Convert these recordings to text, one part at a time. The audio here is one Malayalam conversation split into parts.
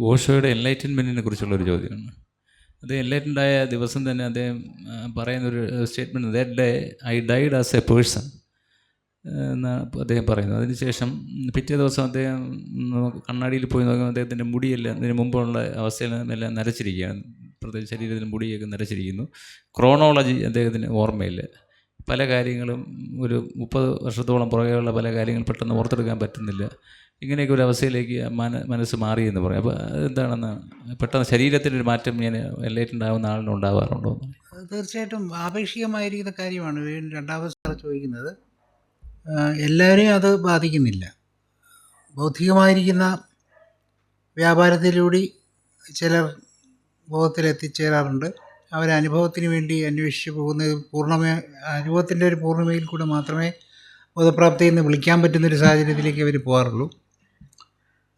ഓഷോയുടെ എൻലൈറ്റൻമെന്റിനെ കുറിച്ചുള്ള ഒരു ചോദ്യമാണ്. അത് എൻലൈറ്റൻഡ് ആയ ദിവസം തന്നെ അദ്ദേഹം പറയുന്നൊരു statement that day I died as a person എന്നാണ് അദ്ദേഹം പറയുന്നത് അതിനുശേഷം പിറ്റേ ദിവസം അദ്ദേഹം കണ്ണാടിയിൽ പോയി നോക്കുമ്പോൾ അദ്ദേഹത്തിന്റെ മുടിയെല്ലാം ഇതിന് മുമ്പുള്ള അവസ്ഥയിൽ എല്ലാം നരച്ചിരിക്കുകയാണ്. പ്രത്യേകിച്ച് ശരീരത്തിന് മുടിയൊക്കെ നരച്ചിരിക്കുന്നു. ക്രോണോളജി അദ്ദേഹത്തിന് ഓർമ്മയില്ല പല കാര്യങ്ങളും ഒരു മുപ്പത് വർഷത്തോളം പുറകെയുള്ള പല കാര്യങ്ങൾ പെട്ടെന്ന് ഓർത്തെടുക്കാൻ പറ്റുന്നില്ല. ഇങ്ങനെയൊക്കെ ഒരു അവസ്ഥയിലേക്ക് മന മനസ്സ് മാറി എന്ന് പറയും. അപ്പോൾ എന്താണെന്ന് പെട്ടെന്ന് ശരീരത്തിനൊരു മാറ്റം ഞാൻ എല്ലേറ്റുണ്ടാകുന്ന ആളിന് ഉണ്ടാവാറുണ്ടോ? തീർച്ചയായിട്ടും ആപേക്ഷികമായിരിക്കുന്ന കാര്യമാണ് രണ്ടാമത് സാർ ചോദിക്കുന്നത്. എല്ലാവരെയും അത് ബാധിക്കുന്നില്ല. ബൗദ്ധികമായിരിക്കുന്ന വ്യാപാരത്തിലൂടെ ചിലർ ബോധത്തിലെത്തിച്ചേരാറുണ്ട്. അവർ അനുഭവത്തിന് വേണ്ടി അന്വേഷിച്ച് പോകുന്നത് പൂർണമേ അനുഭവത്തിന്റെ ഒരു പൂർണമയിൽ കൂടെ മാത്രമേ ബോധപ്രാപ്തി എന്ന് വിളിക്കാൻ പറ്റുന്നൊരു സാഹചര്യത്തിലേക്ക് അവർ പോകാറുള്ളൂ.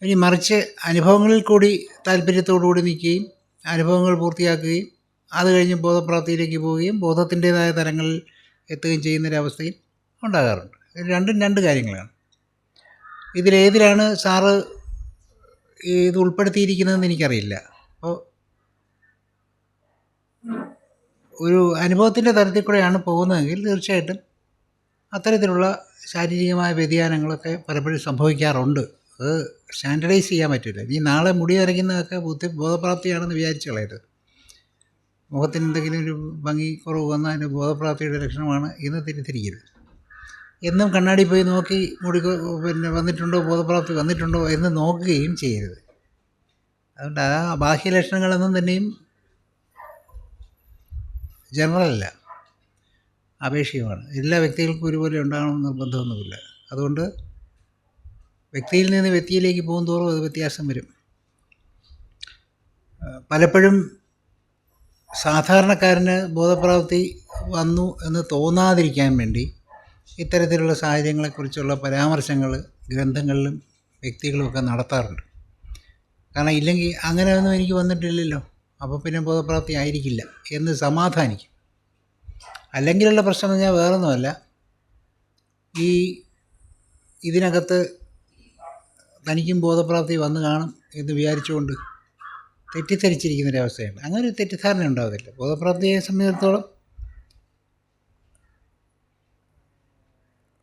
ഇനി മറിച്ച് അനുഭവങ്ങളിൽ കൂടി താല്പര്യത്തോടുകൂടി നിൽക്കുകയും അനുഭവങ്ങൾ പൂർത്തിയാക്കുകയും അത് കഴിഞ്ഞ് ബോധപ്രാപ്തിയിലേക്ക് പോവുകയും ബോധത്തിന്റേതായ തലങ്ങളിൽ എത്തുകയും ചെയ്യുന്നൊരവസ്ഥയിൽ ഉണ്ടാകാറുണ്ട്. രണ്ടും രണ്ട് കാര്യങ്ങളാണ്. ഇതിലേതിലാണ് സാറ് ഇത് ഉൾപ്പെടുത്തിയിരിക്കുന്നതെന്ന് എനിക്കറിയില്ല. അപ്പോൾ ഒരു അനുഭവത്തിന്റെ തലത്തിൽ കൂടെയാണ് പോകുന്നതെങ്കിൽ തീർച്ചയായിട്ടും അത്തരത്തിലുള്ള ശാരീരികമായ വ്യതിയാനങ്ങളൊക്കെ പലപ്പോഴും സംഭവിക്കാറുണ്ട്. അത് സ്റ്റാൻഡർഡൈസ് ചെയ്യാൻ പറ്റില്ല ഇനി നാളെ മുടി വരയ്ക്കുന്നതൊക്കെ ബുദ്ധി ബോധപ്രാപ്തിയാണെന്ന് വിചാരിച്ചു കളയരുത്. മുഖത്തിന് എന്തെങ്കിലും ഒരു ഭംഗി കുറവ് വന്നാൽ അതിന്റെ ബോധപ്രാപ്തിയുടെ ലക്ഷണമാണ് എന്ന് തിരിത്തിരിക്കരുത് എന്നും കണ്ണാടി പോയി നോക്കി മുടി പിന്നെ വന്നിട്ടുണ്ടോ? ബോധപ്രാപ്തി വന്നിട്ടുണ്ടോ? എന്ന് നോക്കുകയും ചെയ്യരുത്. അതുകൊണ്ട് ആ ബാഹ്യലക്ഷണങ്ങളൊന്നും തന്നെയും ജനറലല്ല. അപേക്ഷികമാണ്. എല്ലാ വ്യക്തികൾക്കും ഒരുപോലെ ഉണ്ടാകണമെന്ന് നിർബന്ധമൊന്നുമില്ല. അതുകൊണ്ട് വ്യക്തിയിൽ നിന്ന് വ്യക്തിയിലേക്ക് പോകും തോറും അത് വ്യത്യാസം വരും. പലപ്പോഴും സാധാരണക്കാരന് ബോധപ്രാപ്തി വന്നു എന്ന് തോന്നാതിരിക്കാൻ വേണ്ടി ഇത്തരത്തിലുള്ള സാഹചര്യങ്ങളെക്കുറിച്ചുള്ള പരാമർശങ്ങൾ ഗ്രന്ഥങ്ങളിലും വ്യക്തികളുമൊക്കെ നടത്താറുണ്ട്. കാരണം ഇല്ലെങ്കിൽ അങ്ങനെ ഒന്നും എനിക്ക് വന്നിട്ടില്ലല്ലോ. അപ്പോൾ പിന്നെ ബോധപ്രാപ്തി ആയിരിക്കില്ല എന്ന് സമാധാനിക്കും. അല്ലെങ്കിലുള്ള പ്രശ്നം എന്ന് പറഞ്ഞാൽ വേറൊന്നുമല്ല. ഈ ഇതിനകത്ത് തനിക്കും ബോധപ്രാപ്തി വന്നു കാണും എന്ന് വിചാരിച്ചുകൊണ്ട് തെറ്റിദ്ധരിച്ചിരിക്കുന്ന ഒരവസ്ഥയുണ്ട് അങ്ങനെ ഒരു തെറ്റിദ്ധാരണ ഉണ്ടാകത്തില്ല ബോധപ്രാപ്തിയെ സംബന്ധിച്ചിടത്തോളം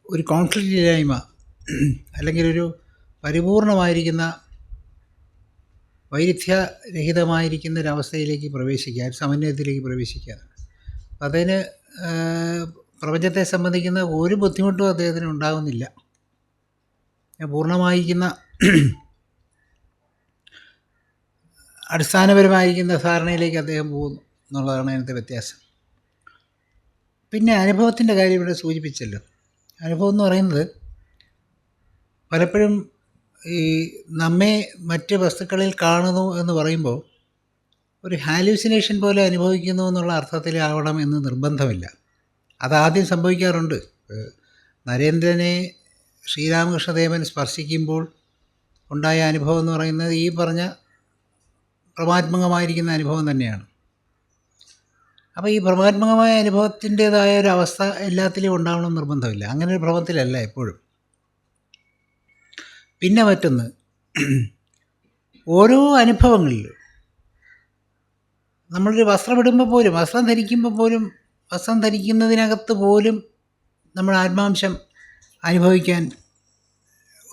ഒരു കോൺഫ്ലിക്റ്റ് ഇല്ലായ്മ അല്ലെങ്കിൽ ഒരു പരിപൂർണമായിരിക്കുന്ന വൈരുദ്ധ്യരഹിതമായിരിക്കുന്ന ഒരവസ്ഥയിലേക്ക് പ്രവേശിക്കുക ഒരു സമന്വയത്തിലേക്ക് പ്രവേശിക്കുക അപ്പം അതിന് പ്രപഞ്ചത്തെ സംബന്ധിക്കുന്ന ഒരു ബുദ്ധിമുട്ടും അദ്ദേഹത്തിന് ഉണ്ടാകുന്നില്ല പൂർണമായിരിക്കുന്ന അടിസ്ഥാനപരമായിരിക്കുന്ന ധാരണയിലേക്ക് അദ്ദേഹം പോകുന്നു എന്നുള്ളതാണ് അതിനകത്തെ വ്യത്യാസം. പിന്നെ അനുഭവത്തിന്റെ കാര്യം ഇവിടെ സൂചിപ്പിച്ചല്ലോ. അനുഭവം എന്ന് പറയുന്നത് പലപ്പോഴും ഈ നമ്മെ മറ്റ് വസ്തുക്കളിൽ കാണുന്നു എന്ന് പറയുമ്പോൾ ഒരു ഹാലൂസിനേഷൻ പോലെ അനുഭവിക്കുന്നു എന്നുള്ള അർത്ഥത്തിലാവണം എന്ന് നിർബന്ധമില്ല. അതാദ്യം സംഭവിക്കാറുണ്ട്. നരേന്ദ്രനെ ശ്രീരാമകൃഷ്ണദേവൻ സ്പർശിക്കുമ്പോൾ ഉണ്ടായ അനുഭവം എന്ന് പറയുന്നത് ഈ പറഞ്ഞ പ്രമാത്മകമായിരിക്കുന്ന അനുഭവം തന്നെയാണ്. അപ്പോൾ ഈ പ്രമാത്മകമായ അനുഭവത്തിന്റേതായ ഒരു അവസ്ഥ എല്ലാത്തിലും ഉണ്ടാവണം നിർബന്ധമില്ല. അങ്ങനെ ഒരു ഭ്രമത്തിലല്ല എപ്പോഴും. പിന്നെ മറ്റൊന്ന് ഓരോ അനുഭവങ്ങളിലും നമ്മളൊരു വസ്ത്രമിടുമ്പോൾ പോലും വസ്ത്രം ധരിക്കുമ്പോൾ പോലും വസ്ത്രം ധരിക്കുന്നതിനകത്ത് പോലും നമ്മൾ ആത്മാംശം അനുഭവിക്കാൻ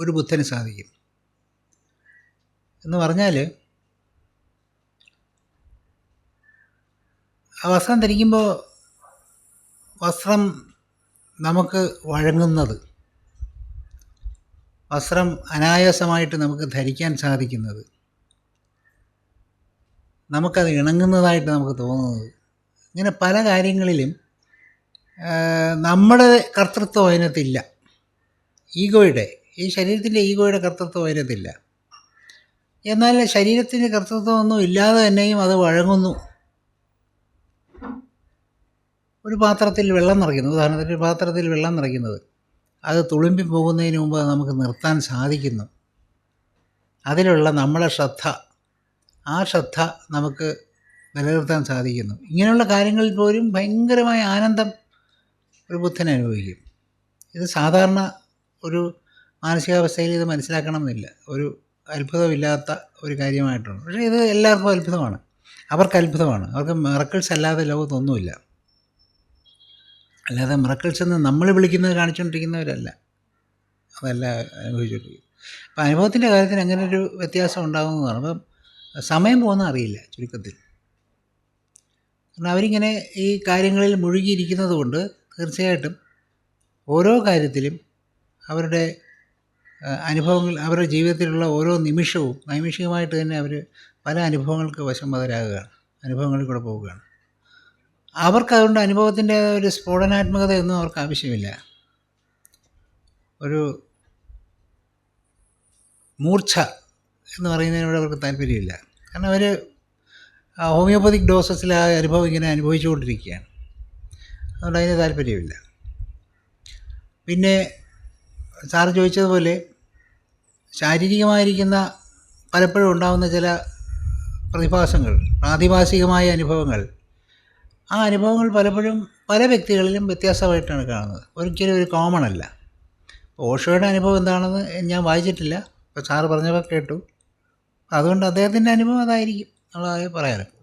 ഒരു ബുദ്ധന് സാധിക്കും. എന്ന് പറഞ്ഞാൽ വസ്ത്രം ധരിക്കുമ്പോൾ വസ്ത്രം നമുക്ക് വഴങ്ങുന്നത്. വസ്ത്രം അനായാസമായിട്ട് നമുക്ക് ധരിക്കാൻ സാധിക്കുന്നത്. നമുക്കത് ഇണങ്ങുന്നതായിട്ട് നമുക്ക് തോന്നുന്നത്. ഇങ്ങനെ പല കാര്യങ്ങളിലും നമ്മുടെ കർത്തൃത്വം അതിനകത്തില്ല ഈഗോയുടെ ഈ ശരീരത്തിന്റെ ഈഗോയുടെ കർത്തൃത്വം അതിനകത്തില്ല എന്നാൽ ശരീരത്തിന്റെ കർത്തൃത്വമൊന്നും ഇല്ലാതെ തന്നെയും അത് വഴങ്ങുന്നു. ഒരു പാത്രത്തിൽ വെള്ളം നിറയ്ക്കുന്നു. ഉദാഹരണത്തിന് ഒരു പാത്രത്തിൽ വെള്ളം നിറയ്ക്കുന്നത്. അത് തുളുമ്പി പോകുന്നതിന് മുമ്പ് നമുക്ക് നിർത്താൻ സാധിക്കുന്നു. അതിലുള്ള നമ്മളെ ശ്രദ്ധ ആ ശ്രദ്ധ നമുക്ക് നിലനിർത്താൻ സാധിക്കുന്നു. ഇങ്ങനെയുള്ള കാര്യങ്ങളിൽ പോലും ഭയങ്കരമായ ആനന്ദം ഒരു ബുദ്ധൻ അനുഭവിക്കും. ഇത് സാധാരണ ഒരു മാനസികാവസ്ഥയിൽ ഇത് മനസ്സിലാക്കണമെന്നില്ല. ഒരു അത്ഭുതമില്ലാത്ത ഒരു കാര്യമായിട്ടുണ്ട്. പക്ഷേ ഇത് എല്ലാവർക്കും അത്ഭുതമാണ്. അവർക്ക് അത്ഭുതമാണ്. അവർക്ക് മിറക്കിൾസ് അല്ലാതെ ലോകത്തൊന്നുമില്ല. അല്ലാതെ മിറക്കിൾസ് എന്ന് നമ്മൾ വിളിക്കുന്നത് കാണിച്ചുകൊണ്ടിരിക്കുന്നവരല്ല. അതല്ല അനുഭവിച്ചുകൊണ്ടിരിക്കുന്നത്. അപ്പോൾ അനുഭവത്തിന്റെ കാര്യത്തിൽ അങ്ങനെ ഒരു വ്യത്യാസം ഉണ്ടാകുന്നതാണ് അപ്പം സമയം പോകുന്ന അറിയില്ല ചുരുക്കത്തിൽ. കാരണം അവരിങ്ങനെ ഈ കാര്യങ്ങളിൽ മുഴുകിയിരിക്കുന്നത് കൊണ്ട് തീർച്ചയായിട്ടും ഓരോ കാര്യത്തിലും അവരുടെ അനുഭവങ്ങൾ അവരുടെ ജീവിതത്തിലുള്ള ഓരോ നിമിഷവും നൈമിഷികമായിട്ട് തന്നെ അവർ പല അനുഭവങ്ങൾക്ക് വശംവതരാകുകയാണ്. അനുഭവങ്ങളിൽ കൂടെ പോവുകയാണ്. അവർക്ക് അതുകൊണ്ട് അനുഭവത്തിന്റെ ഒരു സ്ഫോടനാത്മകതയൊന്നും അവർക്ക് ആവശ്യമില്ല. ഒരു മൂർച്ഛ എന്ന് പറയുന്നതിനോട് അവർക്ക് താല്പര്യമില്ല. കാരണം അവർ ഹോമിയോപ്പതിക് ഡോസസിൽ ആ അനുഭവം ഇങ്ങനെ അനുഭവിച്ചുകൊണ്ടിരിക്കുകയാണ്. അതുകൊണ്ട് അതിന് താല്പര്യമില്ല. പിന്നെ സാറ് ചോദിച്ചതുപോലെ ശാരീരികമായിരിക്കുന്ന പലപ്പോഴും ഉണ്ടാകുന്ന ചില പ്രതിഭാസങ്ങൾ പ്രാതിഭാസികമായ അനുഭവങ്ങൾ. ആ അനുഭവങ്ങൾ പലപ്പോഴും പല വ്യക്തികളിലും വ്യത്യാസമായിട്ടാണ് കാണുന്നത്. ഒരിക്കലും ഒരു കോമൺ അല്ല. ഓഷോയുടെ അനുഭവം എന്താണെന്ന് ഞാൻ വായിച്ചിട്ടില്ല. ഇപ്പോൾ സാറ് പറഞ്ഞപ്പോൾ കേട്ടു. അതുകൊണ്ട് അദ്ദേഹത്തിന്റെ അനുഭവം അതായിരിക്കും. എന്നുള്ളതായി പറയാറ്